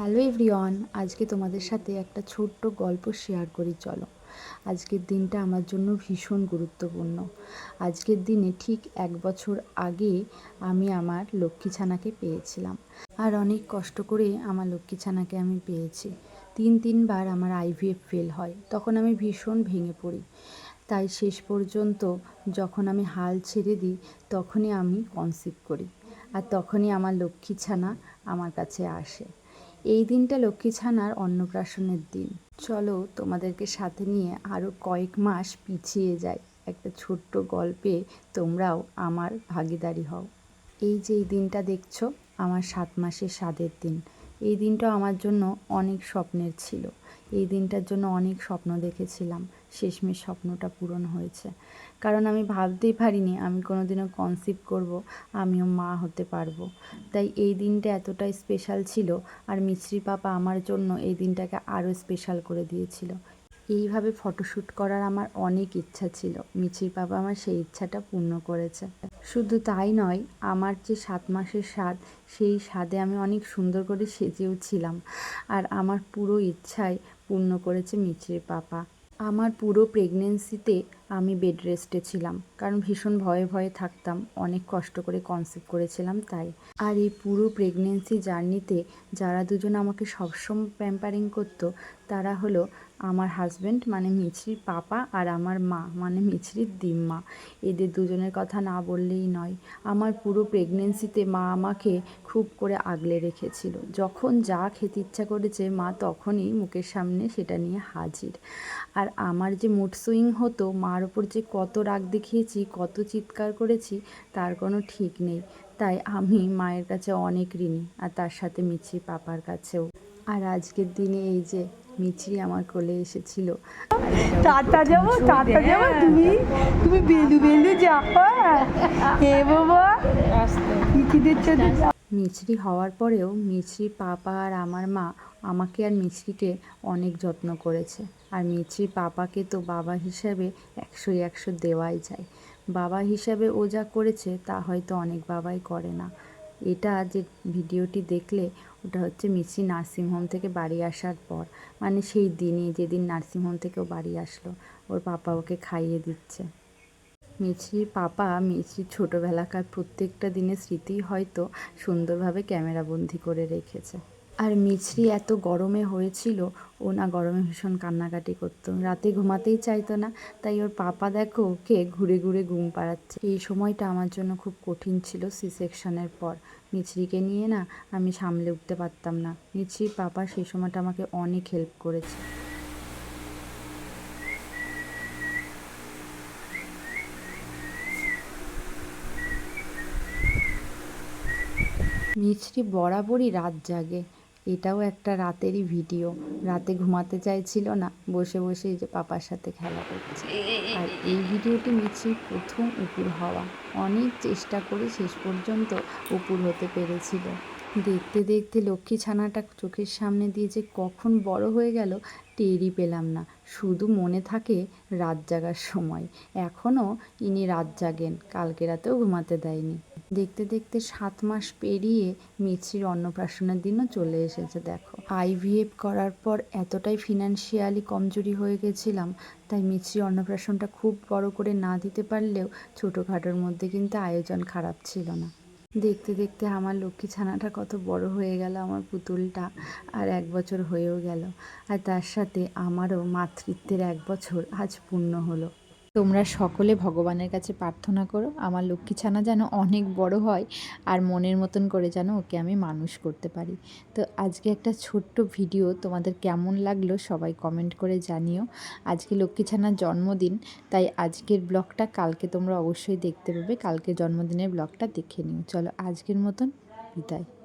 Hello everyone, আজকে তোমাদের সাথে একটা ছোট্ট গল্প শেয়ার করি, চলো। আজকের দিনটা আমার জন্য ভীষণ গুরুত্বপূর্ণ। আজকের দিনে ঠিক এক বছর আগে আমি আমার লক্ষ্মী ছানাকে পেয়েছিলাম। আর অনেক কষ্ট করে আমার লক্ষ্মী ছানাকে আমি পেয়েছি। তিন তিনবার আমার আইভিএফ ফেল হয়, তখন আমি ভীষণ ভেঙে পড়ি। তাই শেষ পর্যন্ত যখন আমি হাল ছেড়ে দিই, তখনই আমি কনসিভ করি। আর তখনই আমার লক্ষ্মী ছানা আমার কাছে আসে। এই দিনটা লক্ষ্মী ছানার অন্নপ্রাশনের দিন। চলো তোমাদেরকে সাথে নিয়ে আরও কয়েক মাস পিছিয়ে যাই। একটা ছোট্ট গল্পে তোমরাও আমার ভাগিদারি হও। এই যে এই দিনটা দেখছ, আমার সাত মাসের স্বাদের দিন। এই দিনটা আমার জন্য অনেক স্বপ্নের ছিল। এই দিনটার জন্য অনেক স্বপ্ন দেখেছিলাম। শেষমেশ স্বপ্নটা পূরণ হয়েছে। কারণ আমি ভাবতেই পারিনি আমি কোনো দিনও কনসিভ করব, আমিও মা হতে পারব। তাই এই দিনটা এতটাই স্পেশাল ছিল, আর মিছরি পাপা আমার জন্য এই দিনটাকে আরও স্পেশাল করে দিয়েছিল। এইভাবে ফটোশ্যুট করার আমার অনেক ইচ্ছা ছিল। মিছির বাবা আমার সেই ইচ্ছাটা পূর্ণ করেছে। শুধু তাই নয়, আমার যে সাত মাসের স্বাদ, সেই স্বাদে আমি অনেক সুন্দর করে সেজেও ছিলাম। আর আমার পুরো ইচ্ছাই পূর্ণ করেছে মিছির পাপা আমার পুরো প্রেগনেন্সিতে আমি বেড রেস্টে ছিলাম, কারণ ভীষণ ভয়ে ভয়ে থাকতাম। অনেক কষ্ট করে কনসেপ্ট করেছিলাম তাই। আর এই পুরো প্রেগনেন্সি জার্নিতে যারা দুজন আমাকে সবসময় প্যাম্পারিং করতো, তারা হলো আমার হাজব্যান্ড মানে মিছরির পাপা, আর আমার মা মানে মিছরির দিম্মা। এদের দুজনের কথা না বললেই নয়, আমার পুরো প্রেগনেন্সিতে মা আমাকে খুব করে আগলে রেখেছিল। যখন যা খেতে ইচ্ছা করেছে, মা তখনই মুখের সামনে সেটা নিয়ে হাজির। আর আমার যে মুড সুইং হতো, মার ওপর যে কত রাগ দেখিয়েছি কত চিৎকার করেছি তার কোনো ঠিক নেই। তাই আমি মায়ের কাছে অনেক ঋণী আর তার সাথে মিছি পাপার কাছেও। আর আজকের দিনে এই যে মিছরি আমার কোলে এসেছিল। টাটা যাব টাটা যাব তুমি তুমি বেলু বেলু যাব এ বাবা ইকিদের সাথে যাব। মিছরি হওয়ার পরেও মিছরি পাপা আর আমার মা আমাকে আর মিছরিকে অনেক যত্ন করেছে। আর মিছরি পাপাকে তো বাবা হিসাবে একশো একশো দেওয়াই যায়। বাবা হিসাবে ও যা করেছে তা হয়তো অনেক বাবাই করে না। এটা যে ভিডিওটি দেখলে ওটা হচ্ছে মিছরি নার্সিংহোম থেকে বাড়ি আসার পর। মানে সেই দিনই যেদিন নার্সিংহোম থেকে ও বাড়ি আসলো, ওর পাপা ওকে খাইয়ে দিচ্ছে। মিছরির পাপা মিছরির ছোটোবেলাকার প্রত্যেকটা দিনের স্মৃতি হয়তো সুন্দরভাবে ক্যামেরাবন্দি করে রেখেছে। আর মিছরি এত গরমে হয়েছিল, ও না গরমে ভীষণ কান্নাকাটি করতো। রাতে ঘুমাতেই চাইতো না, তাই ওর পাপা দেখো ওকে ঘুরে ঘুরে ঘুম পাড়াচ্ছে। এই সময়টা আমার জন্য খুব কঠিন ছিল সি সেকশনের পর। মিছরিকে নিয়ে না আমি সামলে উঠতে পারতাম না। মিছরির পাপা সেই সময়টা আমাকে অনেক হেল্প করেছে। মিছরি বরাবরই রাত জাগে। এটাও একটা রাতেরই ভিডিও। রাতে ঘুমাতে চাইছিল না, বসে বসে এই যে পাপার সাথে খেলা করছে। আর এই ভিডিওটি মিছরির প্রথম উপুর হওয়া। অনেক চেষ্টা করে শেষ পর্যন্ত উপুর হতে পেরেছিল। দেখতে দেখতে লক্ষ্মী ছানাটা চোখের সামনে দিয়ে যে কখন বড় হয়ে গেল, টেরই পেলাম না। শুধু মনে থাকে রাত জাগার সময়। এখনও ইনি রাত জাগেন, কালকে রাতেও ঘুমাতে দেয়নি। দেখতে দেখতে সাত মাস পেরিয়ে মিছরির অন্নপ্রাশনের দিনও চলে এসেছে, দেখো। আইভিএফ করার পর এতটাই ফিনান্সিয়ালি কমজোরি হয়ে গেছিলাম, তাই মিছরি অন্নপ্রাশনটা খুব বড় করে না দিতে পারলেও ছোটোখাটোর মধ্যে কিন্তু আয়োজন খারাপ ছিল না। দেখতে দেখতে আমার লক্ষ্মী ছানাটা কত বড় হয়ে গেল, আমার পুতুলটা, আর এক বছর হয়েও গেল। আর তার সাথে আমারও মাতৃত্বের এক বছর আজ পূর্ণ হলো। তোমরা সকলে ভগবানের কাছে প্রার্থনা করো। আমার লক্ষ্মী ছানা যেন অনেক বড় হয় আর মনের মতন করে যেন ওকে আমি মানুষ করতে পারি। তো আজকে একটা ছোট্ট ভিডিও তোমাদের কেমন লাগল সবাই কমেন্ট করে জানিও। আজকে লক্ষ্মী ছানার জন্মদিন, তাই আজকের ব্লগটা কালকে তোমরা অবশ্যই দেখতে পাবে। কালকে জন্মদিনের ব্লগটা দেখে নিও। চলো আজকের মতন বিদায়।